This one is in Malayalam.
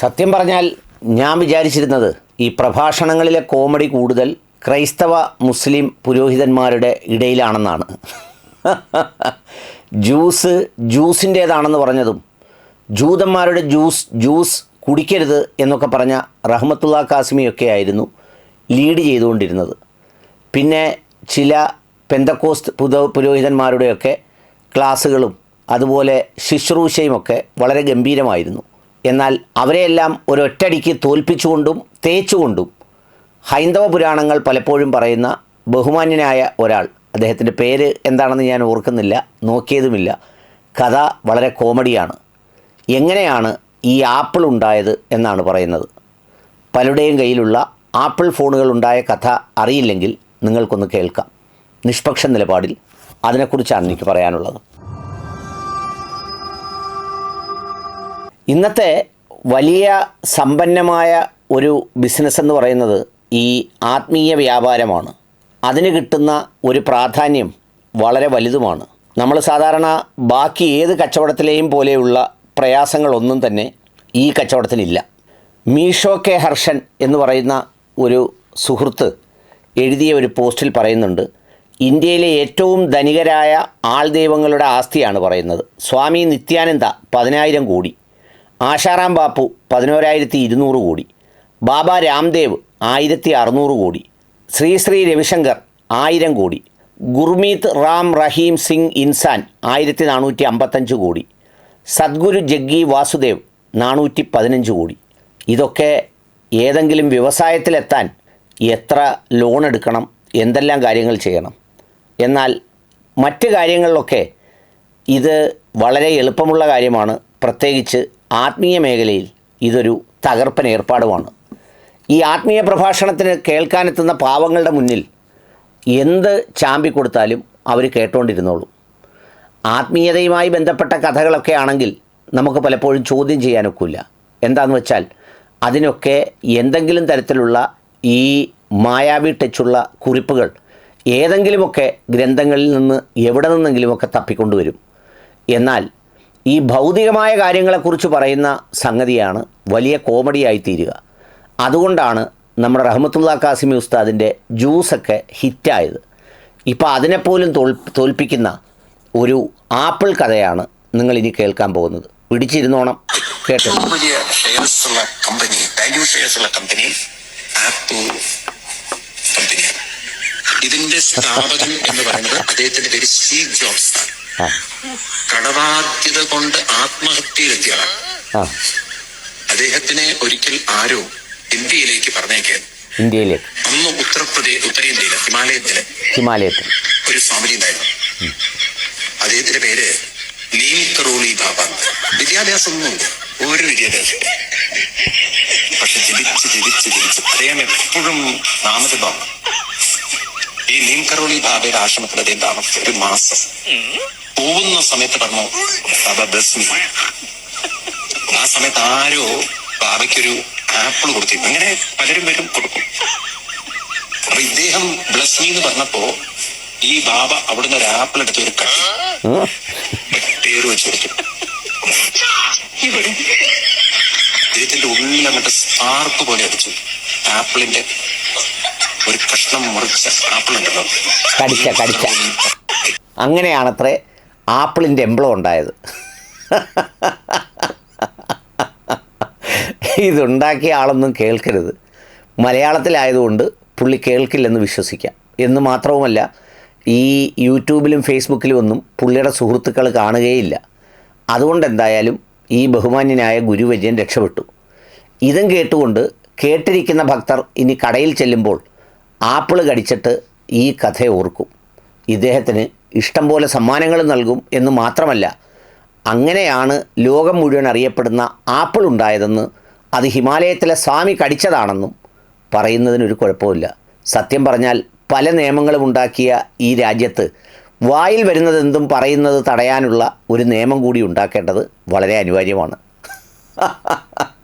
സത്യം പറഞ്ഞാൽ ഞാൻ വിചാരിച്ചിരുന്നത് ഈ പ്രഭാഷണങ്ങളിലെ കോമഡി കൂടുതൽ ക്രൈസ്തവ മുസ്ലിം പുരോഹിതന്മാരുടെ ഇടയിലാണെന്നാണ്. ജ്യൂസ് ജ്യൂസിന്റേതാണെന്ന് പറഞ്ഞതും ജൂതന്മാരുടെ ജ്യൂസ് ജ്യൂസ് കുടിക്കരുത് എന്നൊക്കെ പറഞ്ഞ റഹ്മത്തുള്ള കാസിമിയൊക്കെ ആയിരുന്നു ലീഡ് ചെയ്തുകൊണ്ടിരുന്നത്. പിന്നെ ചില പെന്തക്കോസ്റ്റ് പുത പുരോഹിതന്മാരുടെയൊക്കെ ക്ലാസ്സുകളും അതുപോലെ ശുശ്രൂഷയുമൊക്കെ വളരെ ഗംഭീരമായിരുന്നു. എന്നാൽ അവരെയെല്ലാം ഒരൊറ്റടിക്ക് തോൽപ്പിച്ചുകൊണ്ടും തേച്ചുകൊണ്ടും ഹൈന്ദവ പുരാണങ്ങൾ പലപ്പോഴും പറയുന്ന ബഹുമാന്യനായ ഒരാൾ അദ്ദേഹത്തിന്റെ പേര് എന്താണെന്ന് ഞാൻ ഓർക്കുന്നില്ല നോക്കിയതുമില്ല. കഥ വളരെ കോമഡിയാണ്. എങ്ങനെയാണ് ഈ ആപ്പിൾ ഉണ്ടായത് എന്നാണ് പറയുന്നത്. പലരുടെയും കയ്യിലുള്ള ആപ്പിൾ ഫോണുകൾ ഉണ്ടായ കഥ അറിയില്ലെങ്കിൽ നിങ്ങൾക്കൊന്ന് കേൾക്കാം. നിഷ്പക്ഷ നിലപാടിൽ അതിനെക്കുറിച്ചാണ് എനിക്ക് പറയാനുള്ളത്. ഇന്നത്തെ വലിയ സമ്പന്നമായ ഒരു ബിസിനസ് എന്ന് പറയുന്നത് ഈ ആത്മീയ വ്യാപാരമാണ്. അതിന് കിട്ടുന്ന ഒരു പ്രാധാന്യം വളരെ വലുതുമാണ്. നമ്മൾ സാധാരണ ബാക്കി ഏത് കച്ചവടത്തിലെയും പോലെയുള്ള പ്രയാസങ്ങളൊന്നും തന്നെ ഈ കച്ചവടത്തിനില്ല മീഷോ കെ ഹർഷൻ എന്ന് പറയുന്ന ഒരു സുഹൃത്ത് എഴുതിയ ഒരു പോസ്റ്റിൽ പറയുന്നുണ്ട് ഇന്ത്യയിലെ ഏറ്റവും ധനികരായ ആൾ ദൈവങ്ങളുടെ ആസ്തിയാണ് പറയുന്നത്. സ്വാമി നിത്യാനന്ദ പതിനായിരം കോടി. ആശാറാം ബാപ്പു പതിനോരായിരത്തി ഇരുന്നൂറ് കോടി. ബാബ രാംദേവ് ആയിരത്തി അറുന്നൂറ് കോടി. ശ്രീ ശ്രീ രവിശങ്കർ ആയിരം കോടി. ഗുർമീത് റാം റഹീം സിംഗ് ഇൻസാൻ ആയിരത്തി നാനൂറ്റി അമ്പത്തഞ്ച് കോടി. സദ്ഗുരു ജഗ്ഗി വാസുദേവ് നാനൂറ്റി പതിനഞ്ച് കോടി. ഇതൊക്കെ ഏതെങ്കിലും വ്യവസായത്തിലെത്താൻ എത്ര ലോൺ എടുക്കണം എന്തെല്ലാം കാര്യങ്ങൾ ചെയ്യണം. എന്നാൽ മറ്റ് കാര്യങ്ങളിലൊക്കെ ഇത് വളരെ എളുപ്പമുള്ള കാര്യമാണ്. പ്രത്യേകിച്ച് ആത്മീയ മേഖലയിൽ ഇതൊരു തകർപ്പൻ ഏർപ്പാടുമാണ്. ഈ ആത്മീയ പ്രഭാഷണത്തിന് കേൾക്കാനെത്തുന്ന പാവങ്ങളുടെ മുന്നിൽ എന്ത് ചാമ്പി കൊടുത്താലും അവർ കേട്ടുകൊണ്ടിരുന്നോളും ആത്മീയതയുമായി ബന്ധപ്പെട്ട കഥകളൊക്കെ ആണെങ്കിൽ നമുക്ക് പലപ്പോഴും ചോദ്യം ചെയ്യാനൊക്കില്ല. എന്താണെന്ന് വെച്ചാൽ അതിനൊക്കെ എന്തെങ്കിലും തരത്തിലുള്ള ഈ മായാവി ടച്ചുള്ള കുറിപ്പുകൾ ഏതെങ്കിലുമൊക്കെ ഗ്രന്ഥങ്ങളിൽ നിന്ന് എവിടെ നിന്നെങ്കിലുമൊക്കെ തപ്പിക്കൊണ്ടുവരും. എന്നാൽ ഈ ഭൗതികമായ കാര്യങ്ങളെക്കുറിച്ച് പറയുന്ന സംഗതിയാണ് വലിയ കോമഡിയായി തീരുക അതുകൊണ്ടാണ് നമ്മുടെ റഹ്മത്തുള്ള കാസിമി ഉസ്താദിന്റെ ജ്യൂസൊക്കെ ഹിറ്റായത്. ഇപ്പോൾ അതിനെപ്പോലും തോൽ തോൽപ്പിക്കുന്ന ഒരു ആപ്പിൾ കഥയാണ് നിങ്ങൾ ഇനി കേൾക്കാൻ പോകുന്നത്. പിടിച്ചിരുന്നോണം കേട്ടോ കമ്പനി കമ്പനി കമ്പനിയാണ്. ഇതിന്റെ സ്ഥാപകൻ എന്ന് പറയുന്നത് അദ്ദേഹത്തിന്റെ പേര് സ്റ്റീവ് ജോബ്സ് ആണ്. കടബാധ്യത കൊണ്ട് ആത്മഹത്യയിലെത്തിയാണ് അദ്ദേഹത്തിന് ഒരിക്കൽ ആരോ ഇന്ത്യയിലേക്ക് പറഞ്ഞേക്കാൻ ഇന്ത്യയിലേക്ക്. അന്ന് ഉത്തർപ്രദേശ് ഉത്തരേന്ത്യയിലെ ഹിമാലയത്തിലെ ഹിമാലയത്തിൽ. ഒരു ഫാമിലി ഉണ്ടായിരുന്നു. അദ്ദേഹത്തിന്റെ പേര് കറോളി ബാബ വിദ്യാഭ്യാസം ഒന്നുമില്ല ഒരു വിദ്യാഭ്യാസം പക്ഷെ ജപിച്ച് ജപിച്ച് ജപിച്ച് അദ്ദേഹം എപ്പോഴും നാമജപം ഈ നീം കറോളി ബാബയുടെ ആശ്രമത്തിൽ അദ്ദേഹം താമസിച്ച ഒരു മാസം പോകുന്ന സമയത്ത് പറഞ്ഞു ബാബ ആ സമയത്ത് ആരോ ബാബയ്ക്കൊരു ആപ്പിൾ കൊടുത്തിരുന്നു അങ്ങനെ പലരും പേരും കൊടുക്കും. അപ്പൊ ഇദ്ദേഹം ബ്ലസ് മീ എന്ന് പറഞ്ഞപ്പോ ഈ ബാബ അവിടുന്ന് ഒരു ആപ്പിൾ എടുത്ത് ഒരു കട്ടി. പേര് വെച്ച് കൊടുത്തു. ഇദ്ദേഹത്തിന്റെ ഉള്ളിൽ അങ്ങോട്ട് സ്പാർക്ക് പോലെ അടിച്ചു. ആപ്പിളിന്റെ ഒരു കഷ്ണം മുറിച്ച ആപ്പിൾ ഉണ്ടല്ലോ കടിച്ച കടിച്ച. അങ്ങനെയാണത്രേ ആപ്പിളിന്റെ എംബ്ലം ഉണ്ടായത്. ഇതുണ്ടാക്കിയ ആളൊന്നും കേൾക്കരുത്. മലയാളത്തിലായതുകൊണ്ട് പുള്ളി കേൾക്കില്ലെന്ന് വിശ്വസിക്കാം. എന്ന് മാത്രവുമല്ല ഈ യൂട്യൂബിലും ഫേസ്ബുക്കിലും ഒന്നും പുള്ളിയുടെ സുഹൃത്തുക്കൾ കാണുകയില്ല. അതുകൊണ്ട് എന്തായാലും ഈ ബഹുമാന്യനായ ഗുരുവര്യൻ രക്ഷപ്പെട്ടു. ഇതും കേട്ടുകൊണ്ട് കേട്ടിരിക്കുന്ന ഭക്തർ ഇനി കടയിൽ ചെല്ലുമ്പോൾ ആപ്പിൾ കടിച്ചിട്ട് ഈ കഥ ഓർക്കും. ഇദ്ദേഹത്തിന് ഇഷ്ടം പോലെ സമ്മാനങ്ങൾ നൽകും എന്ന് മാത്രമല്ല അങ്ങനെയാണ് ലോകം മുഴുവൻ അറിയപ്പെടുന്ന ആപ്പിൾ ഉണ്ടായതെന്ന് അത് ഹിമാലയത്തിലെ സ്വാമി കടിച്ചതാണെന്നും പറയുന്നതിനൊരു കുഴപ്പമില്ല. സത്യം പറഞ്ഞാൽ പല നിയമങ്ങളും ഉണ്ടാക്കിയ ഈ രാജ്യത്ത് വായിൽ വരുന്നത് എന്തും പറയുന്നത് തടയാനുള്ള ഒരു നിയമം കൂടി ഉണ്ടാക്കേണ്ടത് വളരെ അനിവാര്യമാണ്.